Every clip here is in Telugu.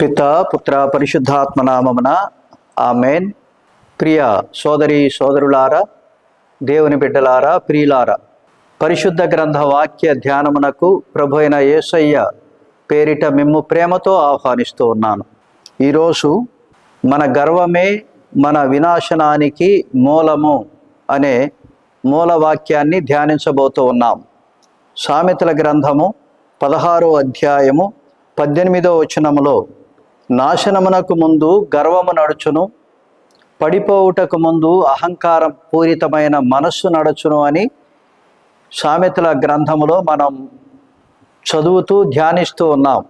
పిత పుత్ర పరిశుద్ధాత్మ నామమున ఆమెన్. ప్రియ సోదరి సోదరులారా దేవుని బిడ్డలారా ప్రియులారా పరిశుద్ధ గ్రంథ వాక్య ధ్యానమునకు ప్రభు అయిన యేసయ్య పేరిట మిమ్ము ప్రేమతో ఆహ్వానిస్తూ ఉన్నాను. ఈరోజు మన గర్వమే మన వినాశనానికి మూలము అనే మూల వాక్యాన్ని ధ్యానించబోతూ ఉన్నాం. సామెతల గ్రంథము పదహారో అధ్యాయము పద్దెనిమిదో వచనములో నాశనమునకు ముందు గర్వము నడుచును పడిపోవుటకు ముందు అహంకారం పూరితమైన మనస్సు నడుచును అని సామెతల గ్రంథములో మనం చదువుతూ ధ్యానిస్తూ ఉన్నాం.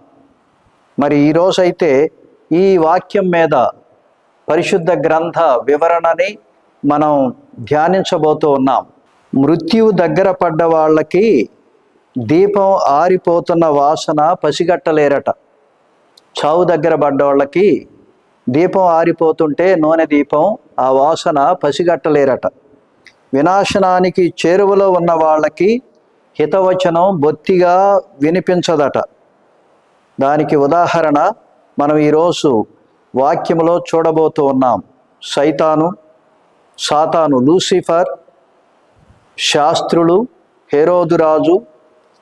మరి ఈరోజైతే ఈ వాక్యం మీద పరిశుద్ధ గ్రంథ వివరణని మనం ధ్యానించబోతూ ఉన్నాం. మృత్యువు దగ్గర పడ్డ వాళ్ళకి దీపం ఆరిపోతున్న వాసన పసిగట్టలేరట. చావు దగ్గర పడ్డ వాళ్ళకి దీపం ఆరిపోతుంటే నూనె దీపం ఆ వాసన పసిగట్టలేరట. వినాశనానికి చేరువలో ఉన్న వాళ్ళకి హితవచనం బొత్తిగా వినిపించదట. దానికి ఉదాహరణ మనం ఈరోజు వాక్యములో చూడబోతూ ఉన్నాం. సైతాను సాతాను లూసిఫర్ శాస్త్రులు హేరోదురాజు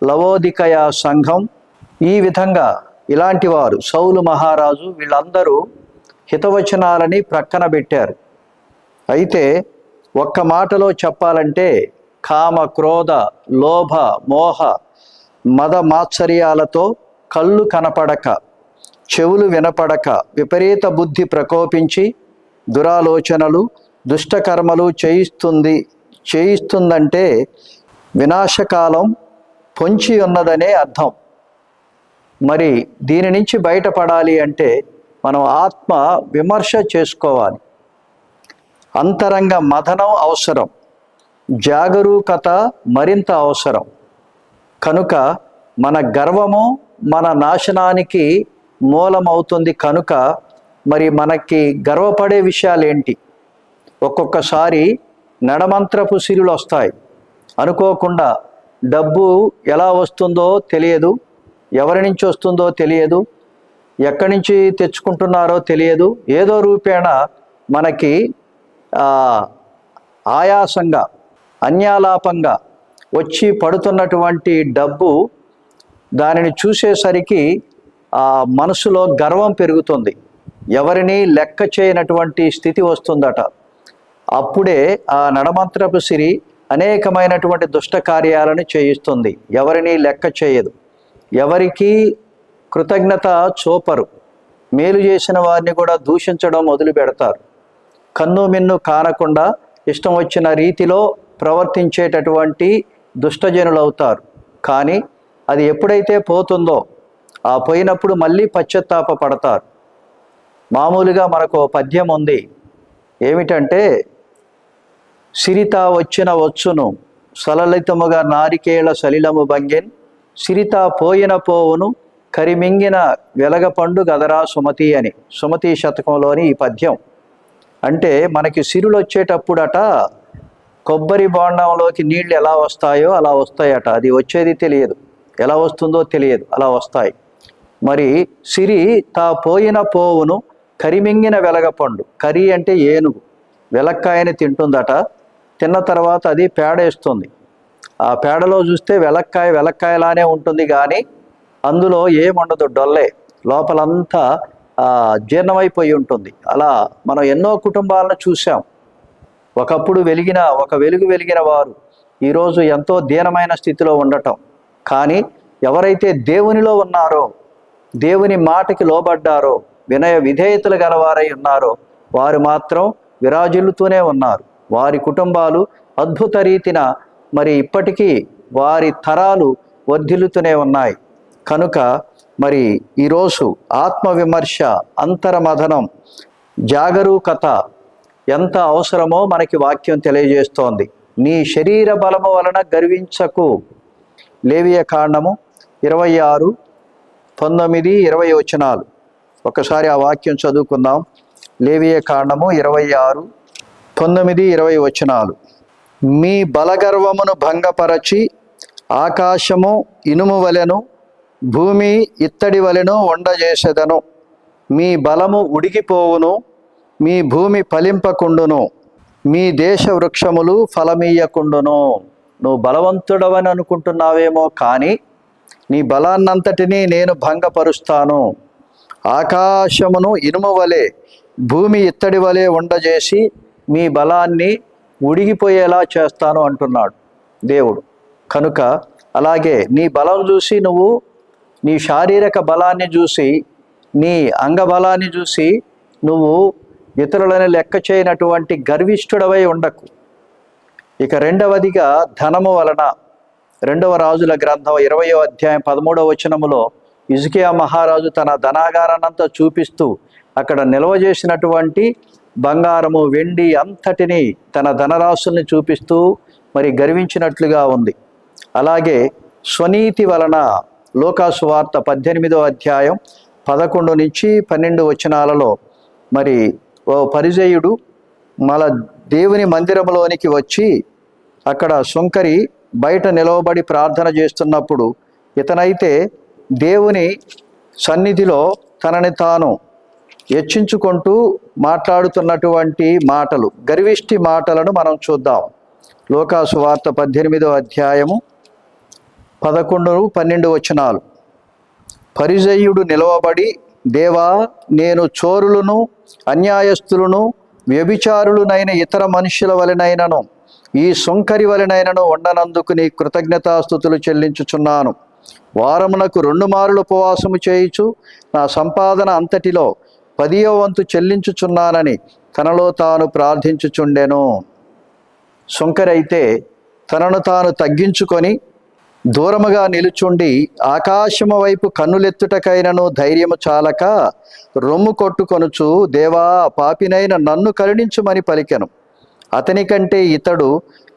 లవోదికయ సంఘం ఈ విధంగా ఇలాంటి వారు సౌలు మహారాజు వీళ్ళందరూ హితవచనాలని ప్రక్కన పెట్టారు. అయితే ఒక్క మాటలో చెప్పాలంటే కామ క్రోధ లోభ మోహ మద మాత్సర్యాలతో కళ్ళు కనపడక చెవులు వినపడక విపరీత బుద్ధి ప్రకోపించి దురాలోచనలు దుష్టకర్మలు చేయిస్తుంది చేయిస్తుందంటే వినాశకాలం పొంచి ఉన్నదనే అర్థం. మరి దీని నుంచి బయటపడాలి అంటే మనం ఆత్మ విమర్శ చేసుకోవాలి. అంతరంగ మథనం అవసరం. జాగరూకత మరింత అవసరం. కనుక మన గర్వము మన నాశనానికి మూలమవుతుంది కనుక మరి మనకి గర్వపడే విషయాలు ఏంటి ఒక్కొక్కసారి నడమంత్రపు సిరులు వస్తాయి అనుకోకుండా డబ్బు ఎలా వస్తుందో తెలియదు. ఎవరి నుంచి వస్తుందో తెలియదు ఎక్కడి నుంచి తెచ్చుకుంటున్నారో తెలియదు. ఏదో రూపేణ మనకి ఆయాసంగా అన్యాలాపంగా వచ్చి పడుతున్నటువంటి డబ్బు దానిని చూసేసరికి ఆ మనసులో గర్వం పెరుగుతుంది. ఎవరిని లెక్క చేయనటువంటి స్థితి వస్తుందట. అప్పుడే ఆ నడమంత్రపు సిరి అనేకమైనటువంటి దుష్ట కార్యాలను చేయిస్తుంది. ఎవరిని లెక్క చేయదు. ఎవరికి కృతజ్ఞత చూపరు. మేలు చేసిన వారిని కూడా దూషించడం మొదలు పెడతారు. కన్ను మిన్ను కానకుండా ఇష్టం వచ్చిన రీతిలో ప్రవర్తించేటటువంటి దుష్టజనులు అవుతారు కానీ అది ఎప్పుడైతే పోతుందో ఆ పోయినప్పుడు మళ్ళీ పశ్చాత్తాప పడతారు. మామూలుగా మనకు ఓ పద్యం ఉంది. ఏమిటంటే సిరిత వచ్చిన వచ్చును సలలితముగా నారికేళ సలిలము భంగిన్ సిరిత పోయిన పోవును కరిమింగిన వెలగపండు గదరా సుమతి అని. సుమతి శతకంలోని ఈ పద్యం. అంటే మనకి సిరులు వచ్చేటప్పుడట కొబ్బరి బోండంలోకి నీళ్ళు ఎలా వస్తాయో అలా వస్తాయట. అది వచ్చేది తెలియదు. ఎలా వస్తుందో తెలియదు. అలా వస్తాయి. మరి సిరి తా పోయిన పోవును కరిమింగిన వెలగపండు కరి అంటే ఏనుగు. వెలక్కాయని తింటుందట. తిన్న తర్వాత అది పేడేస్తుంది ఆ పేడలో చూస్తే వెలక్కాయ వెలక్కాయలానే ఉంటుంది కానీ అందులో ఏముండదు డొల్లే. లోపలంతా జీర్ణమైపోయి ఉంటుంది. అలా మనం ఎన్నో కుటుంబాలను చూసాం ఒకప్పుడు వెలిగిన ఒక వెలుగు వెలిగిన వారు ఈరోజు ఎంతో దీనమైన స్థితిలో ఉండటం. కానీ ఎవరైతే దేవునిలో ఉన్నారో దేవుని మాటకి లోబడ్డారో వినయ విధేయతలు గలవారై ఉన్నారో వారు మాత్రం విరాజిల్లుతూనే ఉన్నారు. వారి కుటుంబాలు అద్భుత రీతిన మరి ఇప్పటికీ వారి తరాలు వర్ధిల్లుతూనే ఉన్నాయి. కనుక మరి ఈరోజు ఆత్మవిమర్శ అంతరమథనం జాగరూకత ఎంత అవసరమో మనకి వాక్యం తెలియజేస్తోంది. నీ శరీర బలము వలన గర్వించకు. లేవియ కాండము ఇరవై ఆరు పంతొమ్మిది ఇరవై వచనాలు. ఒకసారి ఆ వాక్యం చదువుకుందాం. లేవియ కాండము ఇరవై ఆరు పంతొమ్మిది ఇరవై వచనాలు. మీ బలగర్వమును భంగపరచి ఆకాశము ఇనుము వలెను భూమి ఇత్తడి వలెను వండజేసెదను మీ బలము ఉడికిపోవును మీ భూమి ఫలింపకుండును. మీ దేశ వృక్షములు ఫలమీయకుండును. నువ్వు బలవంతుడవని అనుకుంటున్నావేమో కానీ నీ బలాన్నంతటినీ నేను భంగపరుస్తాను. ఆకాశమును ఇనుము వలె భూమి ఇత్తడి వలె ఉండజేసి మీ బలాన్ని ఉడిగిపోయేలా చేస్తాను అంటున్నాడు దేవుడు. కనుక అలాగే నీ బలం చూసి నువ్వు నీ శారీరక బలాన్ని చూసి నీ అంగబలాన్ని చూసి నువ్వు ఇతరులను లెక్క చేయనటువంటి గర్విష్ఠుడవై ఉండకు. ఇక రెండవదిగా ధనము వలన రెండవ రాజుల గ్రంథం ఇరవయో అధ్యాయం పదమూడవ వచనములో ఇజుకియా మహారాజు తన ధనాగారాన్నంతా చూపిస్తూ అక్కడ నిల్వ చేసినటువంటి బంగారము వెండి అంతటిని తన ధనరాశుల్ని చూపిస్తూ మరి గర్వించినట్లుగా ఉంది. అలాగే స్వనీతి వలన లోకాసువార్త పద్దెనిమిదో అధ్యాయం పదకొండు నుంచి పన్నెండు వచనాలలో మరి ఓ పరిజయుడు మల దేవుని మందిరంలోనికి వచ్చి అక్కడ సుంకరి బయట నిలవబడి ప్రార్థన చేస్తున్నప్పుడు ఇతనైతే దేవుని సన్నిధిలో తనని తాను హెచ్చించుకుంటూ మాట్లాడుతున్నటువంటి మాటలు గర్విష్టి మాటలను మనం చూద్దాం. లోకాసు వార్త పద్దెనిమిదో అధ్యాయము పదకొండు పన్నెండు వచనాలు. పరిజయుడు నిలవబడి దేవా నేను చోరులను అన్యాయస్తులను వ్యభిచారులునైన ఇతర మనుషుల వలనైనను ఈ సొంకరి వలనైనను ఉండనందుకు నీ కృతజ్ఞతాస్థుతులు చెల్లించుచున్నాను. వారమునకు రెండు మారులు ఉపవాసము చేయుచు నా సంపాదన అంతటిలో పదియో వంతు చెల్లించుచున్నానని తనలో తాను ప్రార్థించుచుండెను. శంకరైతే తనను తాను తగ్గించుకొని దూరముగా నిలుచుండి ఆకాశము వైపు కన్నులెత్తుటకైనను ధైర్యము చాలక రొమ్ము కొట్టుకొనుచు దేవా పాపినైన నన్ను కరుణించుమని పలికెను. అతని కంటే ఇతడు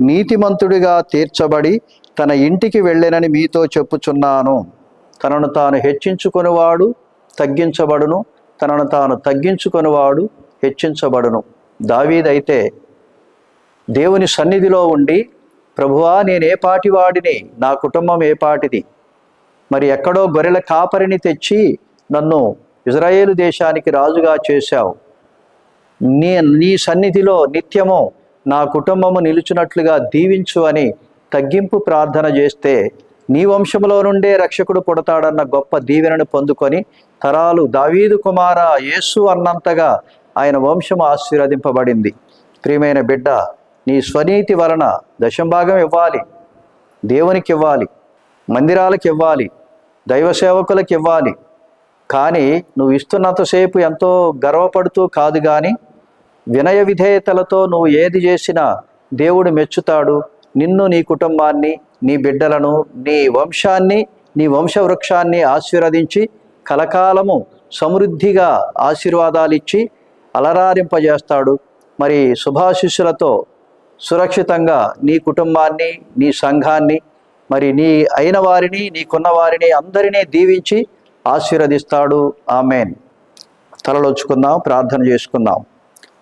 నీతిమంతుడిగా తీర్చబడి తన ఇంటికి వెళ్ళెనని మీతో చెప్పుచున్నాను. తనను తాను హెచ్చించుకునివాడు తగ్గించబడును. తనను తాను తగ్గించుకొనివాడు హెచ్చించబడును. దావీదైతే దేవుని సన్నిధిలో ఉండి ప్రభువా నేనే పాటివాడిని? నా కుటుంబం ఏ పాటిది? మరి ఎక్కడో గొర్రెల కాపరిని తెచ్చి నన్ను ఇజ్రాయేలు దేశానికి రాజుగా చేశావు. నీ నీ సన్నిధిలో నిత్యము నా కుటుంబము నిలుచున్నట్లుగా దీవించు అని తగ్గింపు ప్రార్థన చేస్తే నీ వంశములో నుండే రక్షకుడు పుడతాడన్న గొప్ప దీవెనను పొందుకొని తరాలు దావీదు కుమార యేసు అన్నంతగా ఆయన వంశం ఆశీర్వదింపబడింది. ప్రియమైన బిడ్డ నీ స్వనీతి వలన దశంభాగం ఇవ్వాలి. దేవునికి ఇవ్వాలి. మందిరాలకు ఇవ్వాలి. దైవ సేవకులకు ఇవ్వాలి. కానీ నువ్వు ఇస్తున్నంతసేపు ఎంతో గర్వపడుతూ కాదు కానీ వినయ విధేయతలతో నువ్వు ఏది చేసినా దేవుడు మెచ్చుతాడు. నిన్ను నీ కుటుంబాన్ని నీ బిడ్డలను నీ వంశాన్ని నీ వంశవృక్షాన్ని ఆశీర్వదించి కలకాలము సమృద్ధిగా ఆశీర్వాదాలు ఇచ్చి అలరారింపజేస్తాడు. మరి శుభాశిష్యులతో సురక్షితంగా నీ కుటుంబాన్ని నీ సంఘాన్ని మరి నీ అయిన వారిని నీకున్న వారిని అందరినీ దీవించి ఆశీర్వదిస్తాడు. ఆమెన్. తలలోచుకుందాం ప్రార్థన చేసుకుందాం.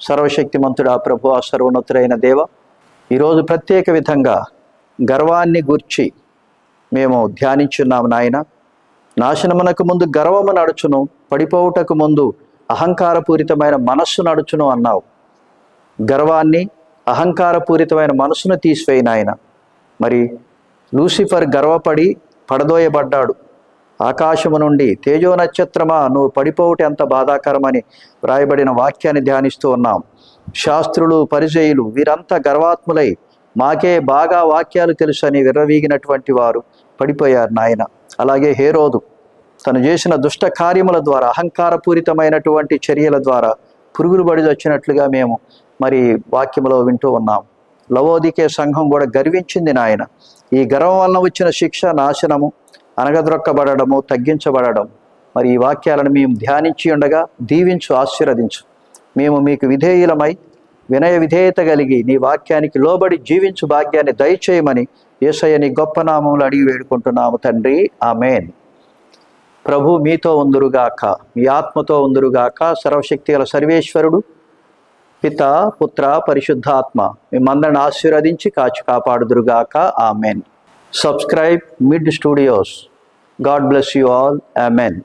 సర్వశక్తిమంతుడా ప్రభు సర్వోన్నతుడైన దేవ ఈరోజు ప్రత్యేక విధంగా గర్వాన్ని గూర్చి మేము ధ్యానించున్నాము నాయన. నాశనమునకు ముందు గర్వము నడుచును పడిపోవుటకు ముందు అహంకారపూరితమైన మనస్సు నడుచును అన్నావు. గర్వాన్ని అహంకారపూరితమైన మనసును తీసివేయి నాయన. మరి లూసిఫర్ గర్వపడి పడదోయబడ్డాడు. ఆకాశము నుండి తేజో నక్షత్రమా నువ్వు పడిపోవుట ఎంత బాధాకరమని వ్రాయబడిన వాక్యాన్ని ధ్యానిస్తూ ఉన్నాం. శాస్త్రులు పరిచయులు వీరంతా గర్వాత్ములై మాకే బాగా వాక్యాలు తెలుసని విర్రవీగినటువంటి వారు పడిపోయారు నాయన. అలాగే హేరోదు తను చేసిన దుష్ట కార్యముల ద్వారా అహంకారపూరితమైనటువంటి చర్యల ద్వారా పురుగులు బడి వచ్చినట్లుగా మేము మరి వాక్యములో వింటూ ఉన్నాం. లవోదికే సంఘం కూడా గర్వించింది నాయన. ఈ గర్వం వలన వచ్చిన శిక్ష నాశనము అనగద్రొక్కబడము తగ్గించబడడం. మరి ఈ వాక్యాలను మేము ధ్యానించి ఉండగా దీవించు ఆశీర్వదించు. మేము మీకు విధేయులమై వినయ విధేయత కలిగి నీ వాక్యానికి లోబడి జీవించు భాగ్యాన్ని దయచేయమని ఏసయ్య నీ గొప్ప నామములు అడిగి వేడుకుంటున్నాము తండ్రి. ఆమెన్. ప్రభు మీతో ఉందురుగాక మీ ఆత్మతో ఉందురుగాక సర్వశక్తి గల సర్వేశ్వరుడు పిత పుత్ర పరిశుద్ధాత్మ మిమ్మందరిని ఆశీర్వదించి కాచి కాపాడుదురుగాక. Amen. Subscribe mid studios God bless you all amen